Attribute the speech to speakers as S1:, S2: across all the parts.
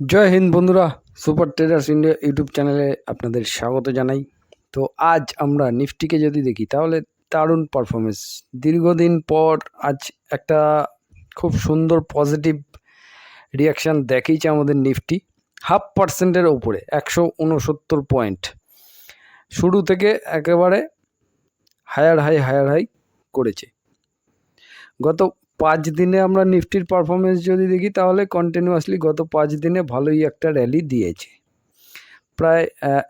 S1: জয় হিন্দ বন্ধুরা, super traders India YouTube চ্যানেলে আপনাদের স্বাগত জানাই। তো আজ আমরা নিফটিকে যদি দেখি, তাহলে দারুণ পারফরমেন্স দীর্ঘদিন পর আজ একটা খুব সুন্দর পজিটিভ রিয়াকশান দেখিয়েছে আমাদের নিফটি। হাফ পার্সেন্টের ওপরে একশো উনসত্তর পয়েন্ট শুরু থেকে একেবারে হায়ার হাই হায়ার হাই করেছে। গত পাঁচ দিনে আমরা নিফটির পারফরমেন্স যদি দেখি, তাহলে কন্টিনিউয়াসলি গত পাঁচ দিনে ভালোই একটা র্যালি দিয়েছে। প্রায়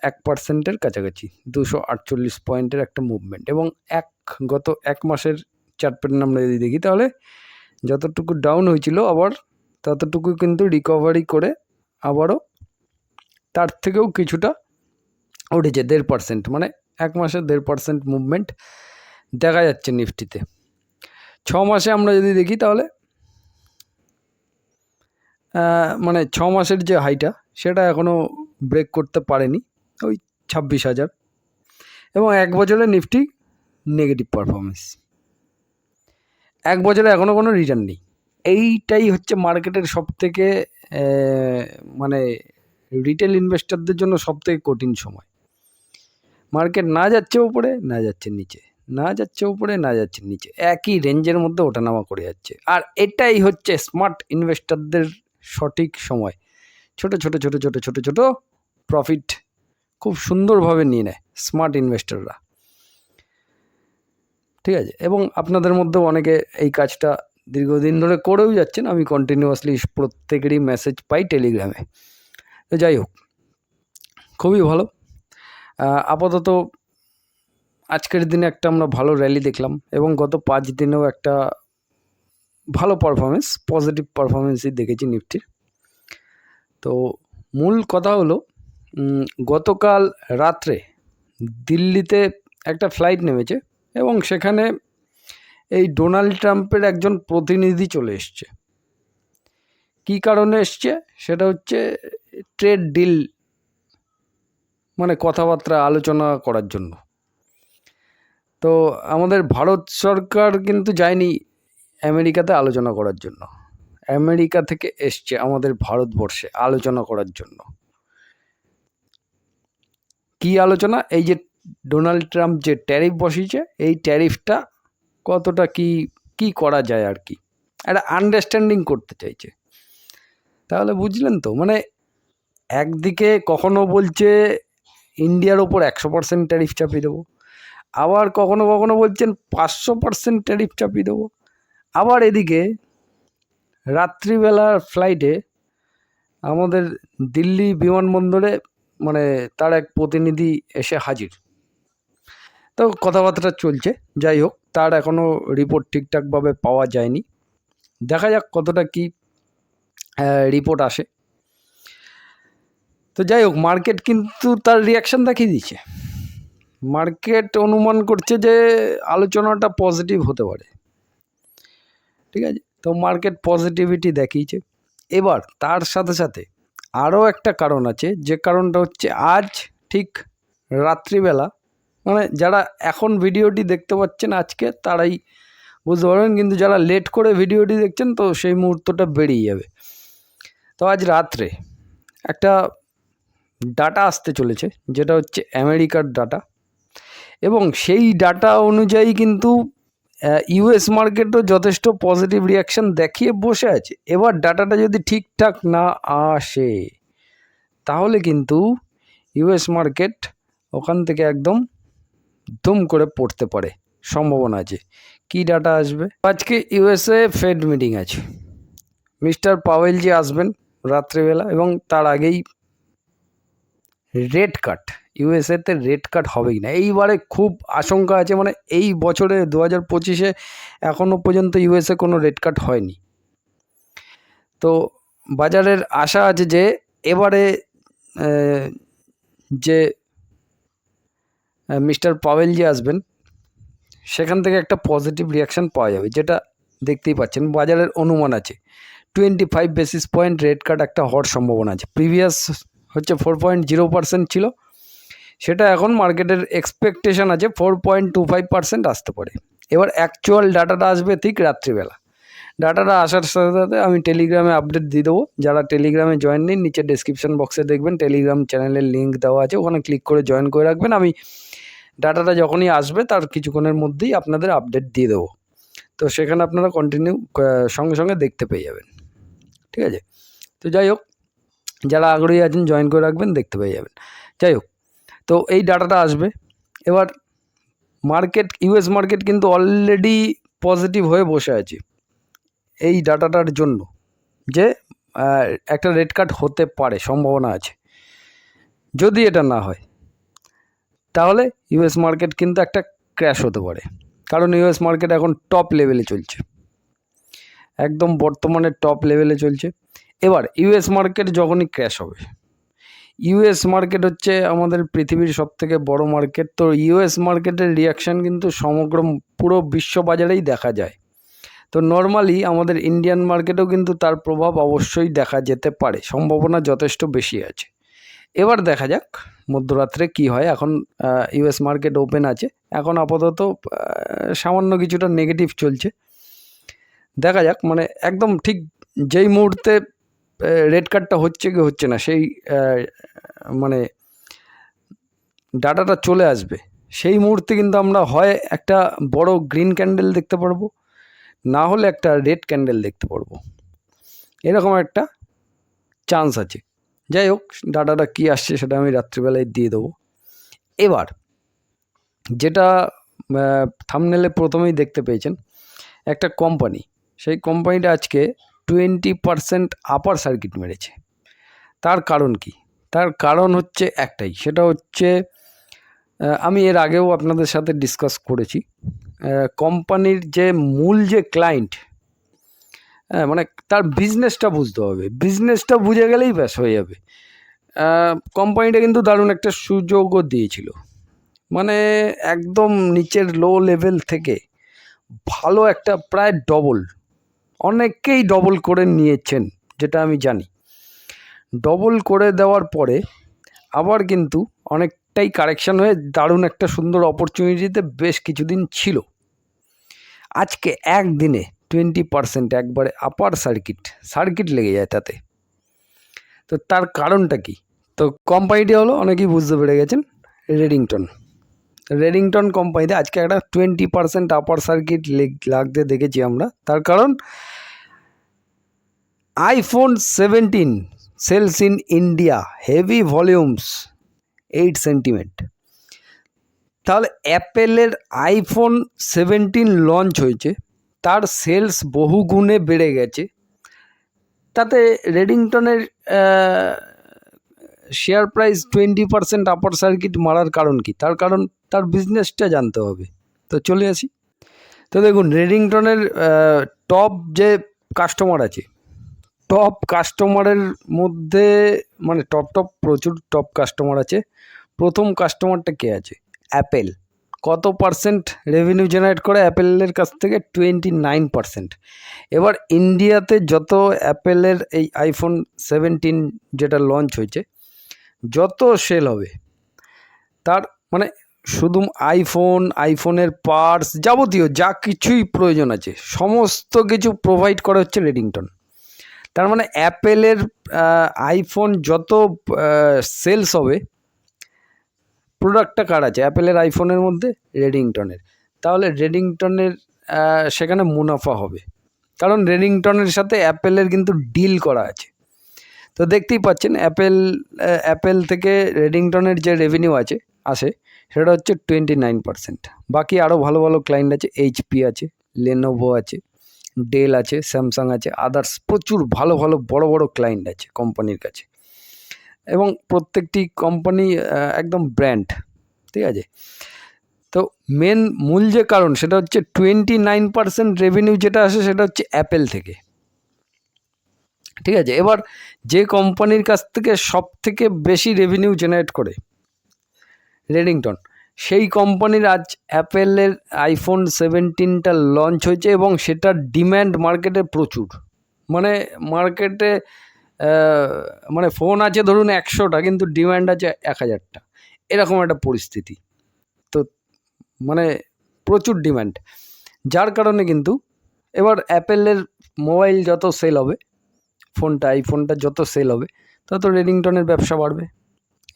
S1: এক পার্সেন্টের কাছাকাছি, দুশো আটচল্লিশ পয়েন্টের একটা মুভমেন্ট এবং এক, গত এক মাসের চার্ট প্যাটার্ন আমরা যদি দেখি, তাহলে যতটুকু ডাউন হয়েছিল আবার ততটুকু কিন্তু রিকভারি করে আবারও তার থেকেও কিছুটা উঠেছে, দেড় পার্সেন্ট মানে এক মাসে দেড় পার্সেন্ট মুভমেন্ট দেখা যাচ্ছে নিফটিতে। ছ মাসে আমরা যদি দেখি তাহলে মানে ছ মাসের যে হাইটা সেটা এখনও ব্রেক করতে পারেনি, ওই ছাব্বিশ হাজার। এবং এক বছরে নিফটি নেগেটিভ পারফরমেন্স এক বছরে এখনও কোনো রিটার্ন নেই। এইটাই হচ্ছে মার্কেটের সব থেকে মানে রিটেল ইনভেস্টরদের জন্য সব থেকে কঠিন সময়। মার্কেট না যাচ্ছে উপরে, না যাচ্ছে নিচে। না যাচ্ছে উপরে, না যাচ্ছে নিচে। একই রেঞ্জের মধ্যে ওঠানামা করে যাচ্ছে। আর এটাই হচ্ছে স্মার্ট ইনভেস্টরদের সঠিক সময়। ছোট ছোট ছোট ছোট ছোট ছোট প্রফিট খুব সুন্দরভাবে নিয়ে নেয় স্মার্ট ইনভেস্টররা ঠিক আছে? এবং আপনাদের মধ্যেও অনেকে এই কাজটা দীর্ঘদিন ধরে করেও যাচ্ছেন। আমি কন্টিনিউয়াসলি প্রত্যেকেরই মেসেজ পাই টেলিগ্রামে তো যাই হোক, খুবই ভালো। আপাতত আজকের দিনে একটা আমরা ভালো র্যালি দেখলাম এবং গত পাঁচ দিনেও একটা ভালো পারফরমেন্স পজিটিভ পারফরমেন্সই দেখেছি নিফটির। তো মূল কথা হলো গতকাল রাত্রে দিল্লিতে একটা ফ্লাইট নেমেছে এবং সেখানে এই ডোনাল্ড ট্রাম্পের একজন প্রতিনিধি চলে এসছে। কী কারণে এসছে? সেটা হচ্ছে ট্রেড ডিল মানে কথাবার্তা আলোচনা করার জন্য। তো আমাদের ভারত সরকার কিন্তু যায়নি আমেরিকাতে আলোচনা করার জন্য। আমেরিকা থেকে এসছে আমাদের ভারতবর্ষে আলোচনা করার জন্য। কি আলোচনা? এই যে ডোনাল্ড ট্রাম্প যে ট্যারিফ বসিয়েছে, এই ট্যারিফটা কতটা কি কি করা যায় আর কি? একটা আন্ডারস্ট্যান্ডিং করতে চাইছে। তাহলে বুঝলেন তো মানে একদিকে কখনো বলছে, ইন্ডিয়ার ওপর একশো পার্সেন্ট ট্যারিফ চাপিয়ে দেবো। আবার কখনো কখনো বলছেন পাঁচশো পার্সেন্ট ট্যারিফ চাপিয়ে দেবো। আবার এদিকে রাত্রিবেলার ফ্লাইটে আমাদের দিল্লি বিমানবন্দরে মানে তার এক প্রতিনিধি এসে হাজির। তো কথাবার্তা চলছে, যাই হোক, তার এখনও রিপোর্ট ঠিকঠাকভাবে পাওয়া যায়নি। দেখা যাক কতটা কি রিপোর্ট আসে। তো যাই হোক মার্কেট কিন্তু তার রিয়াকশান দেখিয়ে দিচ্ছে মার্কেট অনুমান করছে যে আলোচনাটা পজিটিভ হতে পারে। ঠিক আছে? তো মার্কেট পজিটিভিটি দেখিয়েছে। এবার তার সাথে সাথে আরও একটা কারণ আছে, যে কারণটা হচ্ছে আজ ঠিক রাত্রিবেলা মানে যারা এখন ভিডিওটি দেখতে পাচ্ছেন আজকে, তারাই বুঝতে পারবেন, কিন্তু যারা লেট করে ভিডিওটি দেখছেন, তো সেই মুহূর্তটা বেরিয়ে যাবে। তো আজ রাত্রে একটা ডাটা আসতে চলেছে, যেটা হচ্ছে আমেরিকার ডাটা এবং সেই ডাটা অনুযায়ী কিন্তু ইউএস মার্কেটও যথেষ্ট পজিটিভ রিয়াকশান দেখিয়ে বসে আছে। এবার ডাটাটা যদি ঠিকঠাক না আসে, তাহলে কিন্তু ইউএস মার্কেট ওখান থেকে একদম দুম করে পড়তে পারে, সম্ভাবনা আছে। কি ডাটা আসবে? আজকে ইউএসএ ফেড মিটিং আছে। মিস্টার পাওয়েল জি আসবেন রাত্রেবেলা এবং তার আগেই রেড কাট, ইউএসএতে রেড কাট হবেই না। এইবারে খুব আশঙ্কা আছে মানে এই বছরে দু হাজার পঁচিশে এখনও পর্যন্ত ইউএসএ কোনো রেড কাট হয়নি। তো বাজারের আশা আছে যে এবারে যে মিস্টার পাওয়েল যে আসবেন, সেখান থেকে একটা পজিটিভ রিয়াকশান পাওয়া যাবে, যেটা দেখতেই পাচ্ছেন, বাজারের অনুমান আছে। Twenty five basis point rate cut একটা হওয়ার সম্ভাবনা আছে। প্রিভিয়াস হচ্ছে ফোর পয়েন্ট জিরো পার্সেন্ট ছিল। সেটা এখন মার্কেটের এক্সপেকটেশন আছে four point two five percent আসতে পারে। এবার অ্যাকচুয়াল ডাটাটা আসবে ঠিক রাত্রিবেলা। ডাটাটা আসার সাথে সাথে আমি টেলিগ্রামে আপডেট দিয়ে দেবো। যারা টেলিগ্রামে জয়েন নিন নিচে ডেসক্রিপশন বক্সে দেখবেন টেলিগ্রাম চ্যানেলের লিঙ্ক দেওয়া আছে। ওখানে ক্লিক করে জয়েন করে রাখবেন। আমি ডাটাটা যখনই আসবে, তার কিছুক্ষণের মধ্যেই আপনাদের আপডেট দিয়ে দেবো। তো সেখানে আপনারা কন্টিনিউ সঙ্গে সঙ্গে দেখতে পেয়ে যাবেন। ঠিক আছে? তো যাই হোক যারা আগ্রহী আছেন জয়েন করে রাখবেন, দেখতে পেয়ে যাবেন। যাই হোক, তো এই ডাটাটা আসবে। এবার মার্কেট ইউএস মার্কেট কিন্তু অলরেডি পজিটিভ হয়ে বসে আছে এই ডাটাটার জন্য, যে একটা রেড কার্ড হতে পারে, সম্ভাবনা আছে। যদি এটা না হয়, তাহলে ইউএস মার্কেট কিন্তু একটা ক্র্যাশ হতে পারে। কারণ ইউএস মার্কেট এখন টপ লেভেলে চলছে। একদম বর্তমানে টপ লেভেলে চলছে। এবার ইউএস মার্কেট যখনই ক্র্যাশ হবে ইউএস মার্কেট হচ্ছে আমাদের পৃথিবীর সব থেকে বড় মার্কেট তো ইউএস মার্কেটের রিয়াকশান কিন্তু সমগ্র পুরো বিশ্ব বাজারেই দেখা যায়। তো নর্মালি আমাদের ইন্ডিয়ান মার্কেটেও কিন্তু তার প্রভাব অবশ্যই দেখা যেতে পারে, সম্ভাবনা যথেষ্ট বেশি আছে। এবার দেখা যাক মধ্যরাত্রে কি হয়, এখন ইউএস মার্কেট ওপেন আছে। এখন আপাতত সামান্য কিছুটা নেগেটিভ চলছে। দেখা যাক মানে একদম ঠিক যেই মুহূর্তে রেড কার্ডটা হচ্ছে কি হচ্ছে না, সেই মানে ডাটাটা চলে আসবে। সেই মুহূর্তে কিন্তু আমরা হয় একটা বড় গ্রিন ক্যান্ডেল দেখতে পারব, না হলে একটা রেড ক্যান্ডেল দেখতে পারব। এরকম একটা চান্স আছে। যাই হোক ডাটাটা কী আসছে সেটা আমি রাত্রিবেলায় দিয়ে দেবো। এবার, যেটা থামনেলে প্রথমেই দেখতে পেয়েছেন, একটা কোম্পানি সেই কোম্পানিটা আজকে টোয়েন্টি পারসেন্ট আপার সার্কিট মেরেছে। তার কারণ কি? তার কারণ হচ্ছে একটাই, সেটা হচ্ছে আমি এর আগেও আপনাদের সাথে ডিসকাস করেছি কোম্পানির যে মূল যে ক্লায়েন্ট হ্যাঁ মানে তার বিজনেসটা বুঝতে হবে। বিজনেসটা বুঝে গেলেই ব্যাস হয়ে যাবে। কোম্পানিটা কিন্তু দারুণ একটা সুযোগও দিয়েছিল। মানে একদম নিচের লো লেভেল থেকে ভালো একটা, প্রায় ডবল অনেকেই ডবল করে নিয়েছেন, যেটা আমি জানি। ডবল করে দেওয়ার পরে আবার কিন্তু অনেকটাই কারেকশান হয়ে দারুণ একটা সুন্দর অপরচুনিটিতে বেশ কিছুদিন ছিল। আজকে একদিনে টোয়েন্টি পারসেন্ট একবারে আপার সার্কিট সার্কিট লেগে যায় তাতে। তো তার কারণটা কি? তো কোম্পানিটি হলো, অনেকেই বুঝতে পেরে গেছেন রেডিংটন রেডিংটন কোম্পানিতে আজকে একটা টোয়েন্টি পারসেন্ট আপার সার্কিট লাগতে দেখেছি আমরা। তার কারণ iPhone seventeen sales in India heavy volumes eight sentiment তাহলে অ্যাপেলের আইফোন সেভেন্টিন লঞ্চ হয়েছে, তার সেলস বহু গুণে বেড়ে গেছে। তাতে রেডিংটনের share price twenty percent upper circuit মারার কারণ কি? তার কারণ তার বিজনেসটা জানতে হবে। তো চলে আসি। তো দেখুন, রেডিংটনের টপ যে কাস্টমার আছে টপ কাস্টমারের মধ্যে মানে টপ টপ প্রচুর টপ কাস্টমার আছে। প্রথম কাস্টমারটা কে আছে? অ্যাপেল কত পার্সেন্ট রেভিনিউ জেনারেট করে অ্যাপেলের কাছ থেকে? টোয়েন্টি নাইন পার্সেন্ট এবার ইন্ডিয়াতে যত অ্যাপেলের এই আইফোন সেভেন্টিন যেটা লঞ্চ হয়েছে যত সেল হবে। তার মানে শুধু আইফোন আইফোনের পার্টস যাবতীয় যা কিছুই প্রয়োজন আছে, সমস্ত কিছু প্রোভাইড করা হচ্ছে রেডিংটন তার মানে অ্যাপেলের আইফোন যত সেলস হবে প্রোডাক্টটা কার আছে? অ্যাপেলের আইফোনের মধ্যে রেডিংটনের তাহলে রেডিংটনের সেখানে মুনাফা হবে। কারণ রেডিংটনের সাথে অ্যাপেলের কিন্তু ডিল করা আছে। তো দেখতেই পাচ্ছেন অ্যাপেল অ্যাপেল থেকে রেডিংটনের যে রেভিনিউ আছে, আসে, সেটা হচ্ছে টোয়েন্টি নাইন পার্সেন্ট বাকি আরও ভালো ভালো ক্লায়েন্ট আছে এইচপি আছে লেনোভো আছে ডেল আছে স্যামসাং আছে আদার্স প্রচুর ভালো ভালো বড় বড় ক্লায়েন্ট আছে কোম্পানির কাছে। এবং প্রত্যেকটি কোম্পানি একদম ব্র্যান্ড ঠিক আছে? তো মেন মূল যে কারণ, সেটা হচ্ছে টোয়েন্টি নাইন পার্সেন্ট রেভিনিউ যেটা আসে, সেটা হচ্ছে অ্যাপেল থেকে। ঠিক আছে? এবার যে কোম্পানির কাছ থেকে সব থেকে বেশি রেভিনিউ জেনারেট করে রেডিংটন সেই কোম্পানির আজ অ্যাপেলের আইফোন সেভেন্টিনটা লঞ্চ হয়েছে এবং সেটার ডিম্যান্ড মার্কেটে প্রচুর। মানে মার্কেটে মানে ফোন আছে ধরুন একশোটা, কিন্তু ডিম্যান্ড আছে এক হাজারটা। এরকম একটা পরিস্থিতি। তো মানে প্রচুর ডিম্যান্ড যার কারণে কিন্তু এবার অ্যাপেলের মোবাইল যত সেল হবে ফোনটা আইফোনটা যত সেল হবে, তত রেডিংটনের ব্যবসা বাড়বে।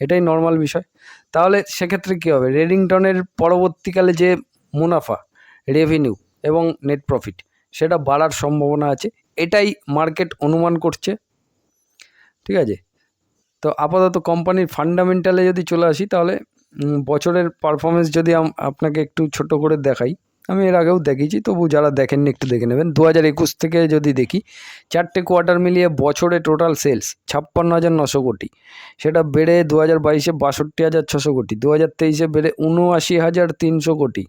S1: এটাই নর্মাল বিষয়। তাহলে সেক্ষেত্রে কী হবে? রেডিংটনের পরবর্তীকালে যে মুনাফা রেভিনিউ এবং নেট প্রফিট সেটা বাড়ার সম্ভাবনা আছে। এটাই মার্কেট অনুমান করছে। ঠিক আছে? তো আপাতত কোম্পানির ফান্ডামেন্টালে যদি চলে আসি, তাহলে বছরের পারফরমেন্স যদি আপনাকে একটু ছোট করে দেখাই। আমি এর আগেও দেখেছি, তবু যারা দেখেননি একটু দেখে নেবেন। দু হাজার একুশ থেকে যদি দেখি, চারটে কোয়ার্টার মিলিয়ে বছরে টোটাল সেলস ছাপ্পান্ন হাজার নশো কোটি। সেটা বেড়ে দু হাজার বাইশে বাষট্টি হাজার ছশো কোটি দু হাজার তেইশে বেড়ে উনআশি হাজার তিনশো কোটি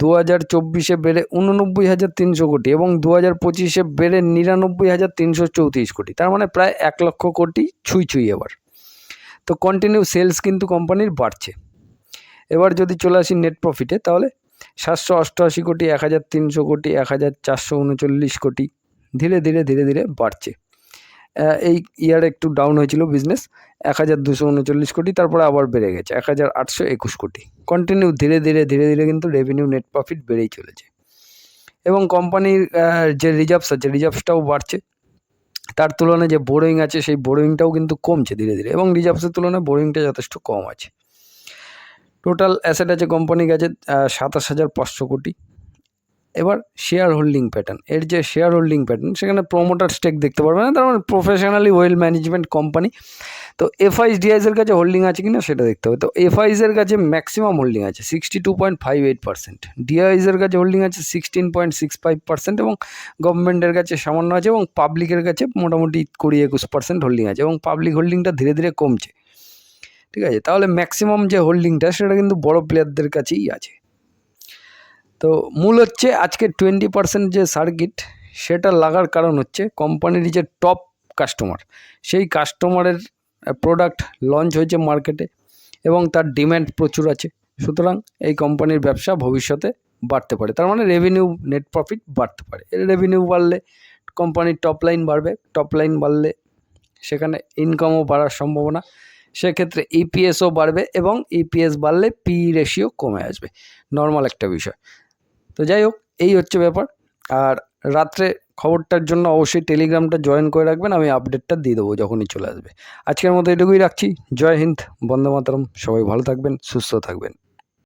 S1: দু হাজার চব্বিশে বেড়ে উননব্বই হাজার তিনশো কোটি এবং দু হাজার পঁচিশে বেড়ে নিরানব্বই হাজার তিনশো চৌত্রিশ কোটি। তার মানে প্রায় এক লক্ষ কোটি ছুঁই ছুঁই এবার। তো কন্টিনিউ সেলস কিন্তু কোম্পানির বাড়ছে। এবার যদি চলে আসি নেট প্রফিটে তাহলে সাতশো অষ্টআশি কোটি, এক হাজার তিনশো কোটি, এক হাজার চারশো উনচল্লিশ কোটি। ধীরে ধীরে ধীরে ধীরে বাড়ছে। এই ইয়ার একটু ডাউন হয়েছিল বিজনেস এক হাজার দুশো উনচল্লিশ কোটি, তারপরে আবার বেড়ে গেছে, এক হাজার আটশো একুশ কোটি। কন্টিনিউ ধীরে ধীরে ধীরে ধীরে কিন্তু রেভিনিউ নেট প্রফিট বেড়েই চলেছে। এবং কোম্পানির যে রিজার্ভস আছে রিজার্ভসটাও বাড়ছে। তার তুলনায় যে বোরোয়িং আছে, সেই বোরোয়িংটাও কিন্তু কমছে ধীরে ধীরে। এবং রিজার্ভসের তুলনায় বোরোয়িংটা যথেষ্ট কম আছে। টোটাল অ্যাসেট আছে কোম্পানির কাছে সাতাশ হাজার পাঁচশো কোটি। এবার শেয়ার হোল্ডিং প্যাটার্ন এর যে শেয়ার হোল্ডিং প্যাটার্ন সেখানে প্রোমোটার স্টেক দেখতে পারবে না, তার মানে প্রফেশনালি ওয়েল ম্যানেজমেন্ট কোম্পানি তো এফআইস ডিআইসের কাছে হোল্ডিং আছে কিনা সেটা দেখতে হবে। তো এফআইসের কাছে ম্যাক্সিমাম হোল্ডিং আছে sixty two point five eight percent ডিআইসের কাছে হোল্ডিং আছে sixteen point six five percent এবং গভর্নমেন্টের কাছে সামান্য আছে এবং পাবলিকের কাছে মোটামুটি কুড়ি একুশ পার্সেন্ট হোল্ডিং আছে। এবং পাবলিক হোল্ডিংটা ধীরে ধীরে কমছে। ঠিক আছে? তাহলে ম্যাক্সিমাম যে হোল্ডিংটা সেটা কিন্তু বড় প্লেয়ারদের কাছেই আছে। তো মূল হচ্ছে আজকে টোয়েন্টি পার্সেন্ট যে সার্কিট সেটা লাগার কারণ হচ্ছে কোম্পানির যে টপ কাস্টমার সেই কাস্টমারের প্রোডাক্ট লঞ্চ হয়েছে মার্কেটে এবং তার ডিম্যান্ড প্রচুর আছে। সুতরাং এই কোম্পানির ব্যবসা ভবিষ্যতে বাড়তে পারে। তার মানে রেভিনিউ নেট প্রফিট বাড়তে পারে। এর রেভিনিউ বাড়লে কোম্পানির টপ লাইন বাড়বে। টপ লাইন বাড়লে সেখানে ইনকামও বাড়ার সম্ভাবনা। সেক্ষেত্রে ইপিএসও বাড়বে এবং ইপিএস বাড়লে পি রেশিও কমে আসবে। নর্মাল একটা বিষয়। তো যাই হোক, এই হচ্ছে ব্যাপার। আর রাত্রে খবরটার জন্য অবশ্যই টেলিগ্রামটা জয়েন করে রাখবেন, আমি আপডেটটা দিয়ে দেবো যখনই চলে আসবে। আজকের মতো এটুকুই রাখছি। জয় হিন্দ, বন্দে মাতরম। সবাই ভালো থাকবেন, সুস্থ থাকবেন।